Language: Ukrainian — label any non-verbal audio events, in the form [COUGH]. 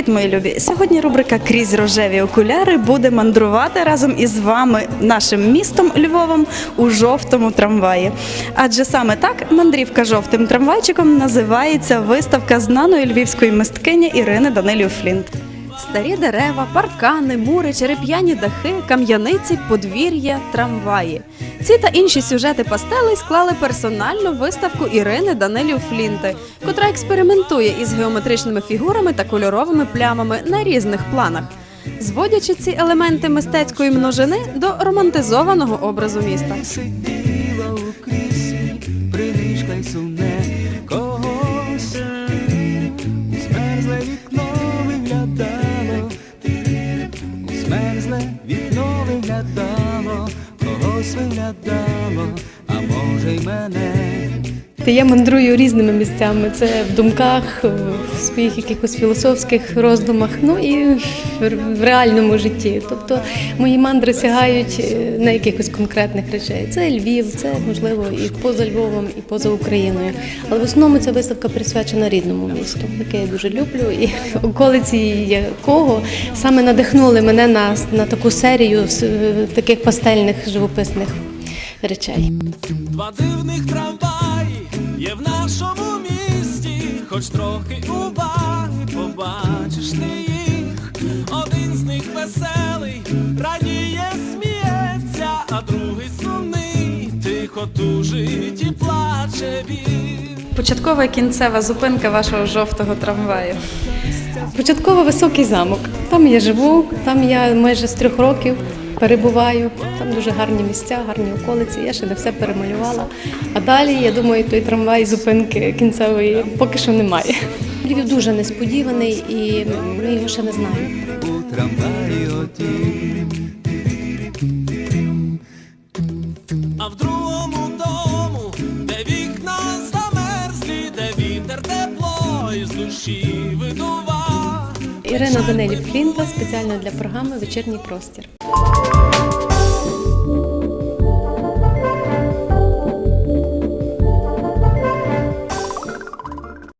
Привіт, мої любі! Сьогодні рубрика Крізь рожеві окуляри буде мандрувати разом із вами нашим містом Львовом у жовтому трамваї. Адже саме так мандрівка жовтим трамвайчиком називається виставка знаної львівської мисткині Ірини Данилів Флінт. Старі дерева, паркани, мури, череп'яні дахи, кам'яниці, подвір'я, трамваї. Ці та інші сюжети пастелей склали персональну виставку Ірини Данилів Флінти, котра експериментує із геометричними фігурами та кольоровими плямами на різних планах, зводячи ці елементи мистецької множини до романтизованого образу міста. Сумне когось. Змерзле вікно змерзле вікно виглядало, когось виглядало, а може й мене. Я мандрую різними місцями. Це в думках, в своїх якихось філософських роздумах, ну і в- реальному житті. Тобто мої мандри сягають е, на якихось конкретних речей. Це Львів, це можливо і поза Львовом, і поза Україною. Але в основному ця виставка присвячена рідному місту, яке я дуже люблю, і [LAUGHS] околиці якого саме надихнули мене на, на таку серію е, таких пастельних живописних речей. Два дивних трамваї є в нашому місті, хоч трохи уваги побачиш ти їх. Один з них веселий, радіє, сміється, а другий сумний, тихо тужить і плаче він. Початкова і кінцева зупинка вашого жовтого трамваю. Початково високий замок. Там я живу, там я майже з трьох років перебуваю. Там дуже гарні місця, гарні околиці. Я ще не все перемалювала. А далі, я думаю, той трамвай зупинки кінцевої поки що немає. Львів дуже несподіваний і ми його ще не знаємо. у трамваї. А в другому дому, де вікна замерзлі, де вітер тепло із душі видува. Ірина Данилів-Квінта спеціально для програми Вечірній простір.